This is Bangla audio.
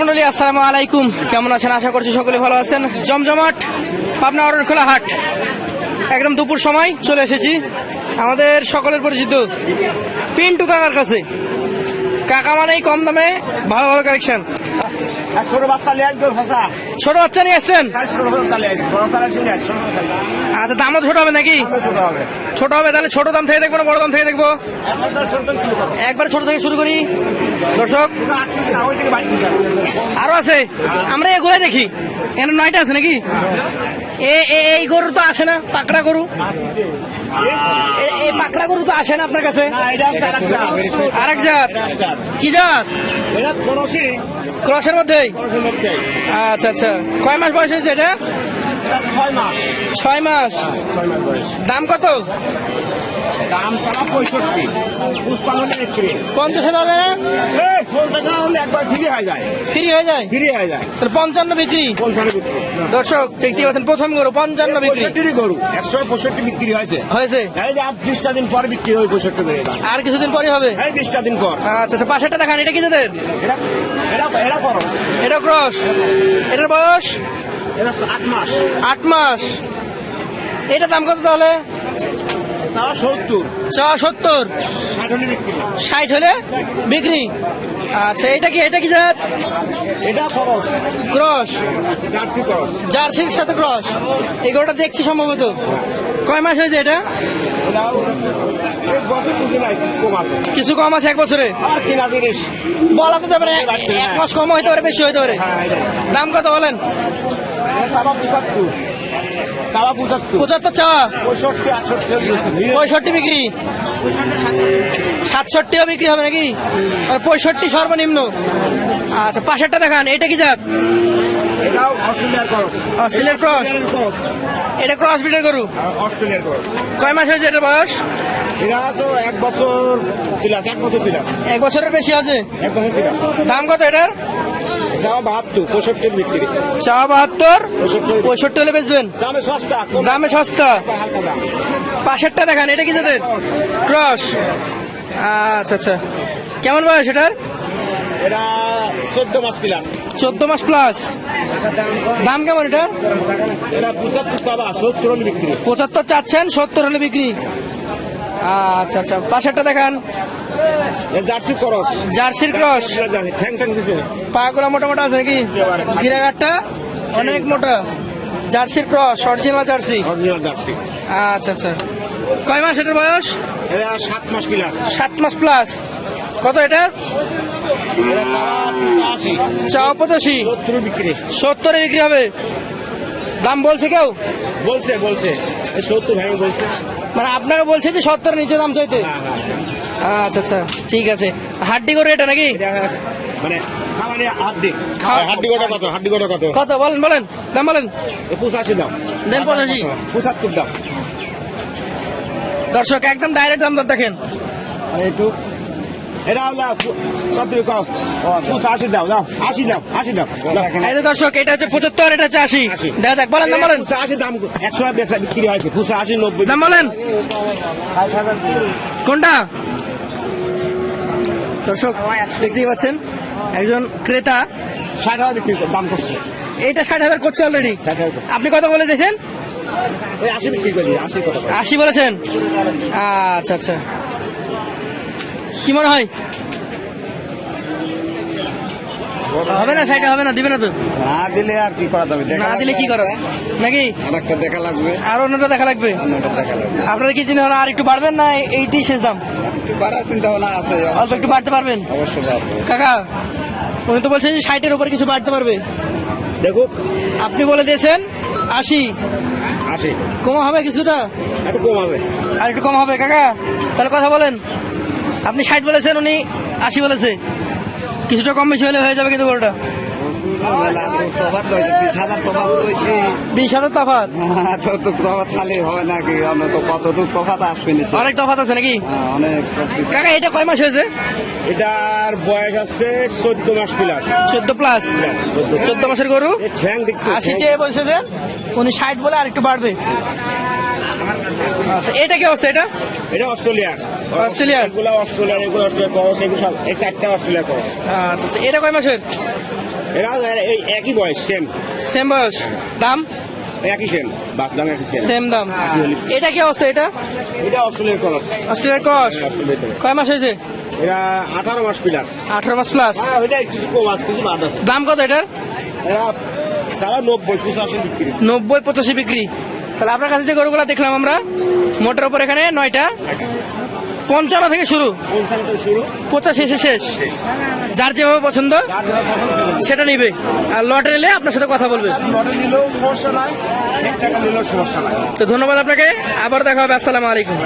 মন্ডলী, আসসালামু আলাইকুম। কেমন আছেন? আশা করছি সকলে ভালো আছেন। জমজমাট, পাবনা অরণখোলা হাট। একদম দুপুর সময় চলে এসেছি। আমাদের সকলের পরিচিত পিন্টু কাকার কাছে। কাকা মানেই কম দামে ভালো ভালো কালেকশন ছোট বাচ্চা ভাষা। ছোট বাচ্চা নিয়ে আসছেন? আচ্ছা দামও ছোট হবে নাকি? ছোট হবে। তাহলে ছোট দাম থেকে দেখব না বড় দাম থেকে দেখব? একবার ছোট থেকে শুরু করো। দর্শক আরও আছে? আমরা এগুলাই দেখি। এখানে নয়টা আছে নাকি? এই গরু তো আসে না পাকড়া গরু। এই পাকড়া গরু তো আসে না আপনার কাছে? হচ্ছে আরেক জাত। আরেক জাত। জাত। কি জাত? ক্রসের মধ্যেই মধ্যে আচ্ছা আচ্ছা। কয় মাস বয়স হয়েছে এটা? ছয় মাস। বয়স। দাম কত? দাম পঁয়ষট্টি। পঞ্চাশ হাজার হবে না এই পঞ্চাশ টাকা হলে একবার ফ্রি হয়ে যায়। ফ্রি হয়ে যায়? ফ্রি হয়ে যায়। তাহলে পঞ্চান্ন বিক্রি। পঞ্চান্ন বিক্রি। দর্শক দেখতে পাচ্ছেন প্রথম গরু পঞ্চান্ন বিক্রি। গরু। একশো পঁয়ষট্টি বিক্রি হয়েছে। হয়েছে? এই যে আর বিশটা দিন পর বিক্রি হয় পঁয়ষট্টি করে আর কিছুদিন পরে হবে? এই বিশটা দিন পর। আচ্ছা আচ্ছা পাশেরটা দেখান এটা কি যাদের এটা ক্রস। এটার বয়স? এটা আট মাস। আট মাস। এটা দাম কত তাহলে? চাওয়া সত্তর। ষাট হলে বিক্রি। আচ্ছা এটা কি এটা কি জাত? এটা ক্রস। জার্সি জার্সির সাথে ক্রস। এগুলোটা দেখছি সম্ভবত। কয় মাস হয়েছে এটা? কিছু কম আছে। এক বছরে? বলা তো যাবে না এক- এক মাস কম হইতে পারে বেশি হইতে পারে। হ্যাঁ দাম কত বলেন? সাবা পঁচাত্তর। পঁচাত্তর পঁচাত্তর পঁয়ষট্টি আটষট্টি পঁয়ষট্টি বিক্রি? সাতষট্টিও বিক্রি হবে নাকি? আর পঁয়ষট্টি সর্বনিম্ন। আচ্ছা পাশেরটা দেখান এটা কি এটাও অস্ট্রেলিয়ার ক্রস। এটা ক্রস ব্রিডের গরু? অস্ট্রেলিয়ার খরচ কয় মাস হয়েছে এটা বয়স? এরা তো এক বছর বিলাস এক বছর বিলাস এক বছরের বেশি আছে? এক বছর দাম কত এটার? বাহাত্তর পঁয়ষট্টির বিক্রি। চা বাহাত্তর পঁয়ষট্টি হলে বেচবেন? দামে সস্তা দামে সস্তা। পাশেরটা দেখান এটা কি তাদের ক্রস। আচ্ছা আচ্ছা। কেমন বয়স এটার? এটা চোদ্দ মাস চোদ্দ মাস প্লাস দাম কেমন এটার? এটা পঁচাত্তর সত্তর হলে বিক্রি। পঁচাত্তর চাচ্ছেন সত্তর হলে বিক্রি। আচ্ছা আচ্ছা। পাশেরটা দেখান। জার্সি খরচ জার্সির ক্রস? ঠ্যাং ঠ্যাং কিছু। পাগুলা মোটা মোটা আছে নাকি? অনেক মোটা। জার্সির cross original jersey? Original jersey. আচ্ছা আচ্ছা। কয় মাস এটার বয়স? সাত মাস সাত মাস প্লাস কত চাও পঁচাশি। সত্তর বিক্রি। হবে। দাম বলছে কেউ? বলছে বলছে। সত্তর ভাই বলছে। মানে আপনাকে বলছে যে সত্তর নিচে দাম চাইতে। হ্যাঁ হ্যাঁ। আচ্ছা আচ্ছা ঠিক আছে। হাড্ডি করে এটা নাকি? মানে হাড্ডি। গোটা কত? হাড্ডি গোটা কত? কত? বলেন বলেন দাম বলেন। পঁচাশি দাম। দেন পঁচাশি। পঁচাত্তর দাম। দর্শক একদম ডাইরেক্ট দাম দর দেখেন। আর একটু। এটা হলো কত কম। পঁচাশি দাও দাও আশি দাও আশি দাও দর্শক এটা হচ্ছে পঁচাত্তর এটা হচ্ছে আশি। আশি। দেখা যাক বলেন দাম বলেন। পঁচাশি দাম একশো বেচা বিক্রি হয়েছে। পঁচাশি নব্বই। দাম বলেন। কোনটা? দর্শক দেখতেই পাচ্ছেন একজন ক্রেতা। ষাট হাজার বিক্রি করে- দাম করছে। এটা ষাট হাজার করছে অলরেডি। আপনি কথা বলে দিয়েছেন? আশি বলেছেন? আচ্ছা আচ্ছা। কি মনে হয়? হবে না সাইডে হবে না দিবে না তো। না দিলে আর কি করা যাবে? না দিলে কি করো? নাকি? আর একটা দেখা লাগবে। আর অন্যটা দেখা লাগবে? অন্যটা দেখা লাগবে। আপনারা কি চিন্তা ভাবনা আর একটু বাড়বেন না এইটি শেষ দাম? বাড়ার চিন্তা ভাবনা আছে অল্প একটু বাড়তে পারবেন? অবশ্যই কাকা উনি তো বলছেন যে ষাটের উপরে কিছু বাড়তে পারবে। দেখো। আপনি বলে দিয়েছেন আশি। আশি। কম হবে কিছুটা? একটু কম হবে। আর একটু কম হবে কাকা। তাহলে কথা বলেন। আপনি ষাট বলেছেন উনি আশি বলেছে। কিছুটা কম বেশি হলে হয়ে যাবে কিন্তু গরুটা বিশ হাজার তফাত অনেক তফাত আছে নাকি? কাকা এটা কয় মাস হয়েছে? এটার বয়স আছে চোদ্দ মাস প্লাস চোদ্দ প্লাস চোদ্দ মাসের গরু আশি চেয়ে বলছে যে উনি ষাট বলে আর একটু বাড়বে। আচ্ছা এটা কি অবস্থা এটা? এটা অস্ট্রেলিয়ার। অস্ট্রেলিয়ার? এগুলো অস্ট্রেলিয়ার এগুলো অস্ট্রেলিয়ার খরচ এগুলো সব এই চারটা অস্ট্রেলিয়ার খরচ আচ্ছা আচ্ছা এটা কয় মাসের? এরা এই একই বয়স সেম সেম বয়স। দাম? একই সেম বাস দাম একই সেম সেম দাম। এটা কি অবস্থা এটা? এটা অস্ট্রেলিয়ার কলার অস্ট্রেলিয়ার কস কয় মাস হয়েছে? এরা আঠারো মাস প্লাস আঠারো মাস প্লাস হ্যাঁ ওইটা কিছু কম আছে কিছু বাদ আছে। দাম কত এটার? এরা সারা নব্বই পঁচাশি বিক্রি। নব্বই পঁচাশি বিক্রি। তাহলে আপনার কাছে যে গরুগুলো দেখলাম আমরা মোটের উপর এখানে নয়টা। পঞ্চান্ন থেকে শুরু। পঁচাশি এসে শেষ যার যেভাবে পছন্দ সেটা নিবে। আর লটে নিলে আপনার সাথে কথা বলবে। তো ধন্যবাদ আপনাকে। আবার দেখা হবে। আসসালামু আলাইকুম।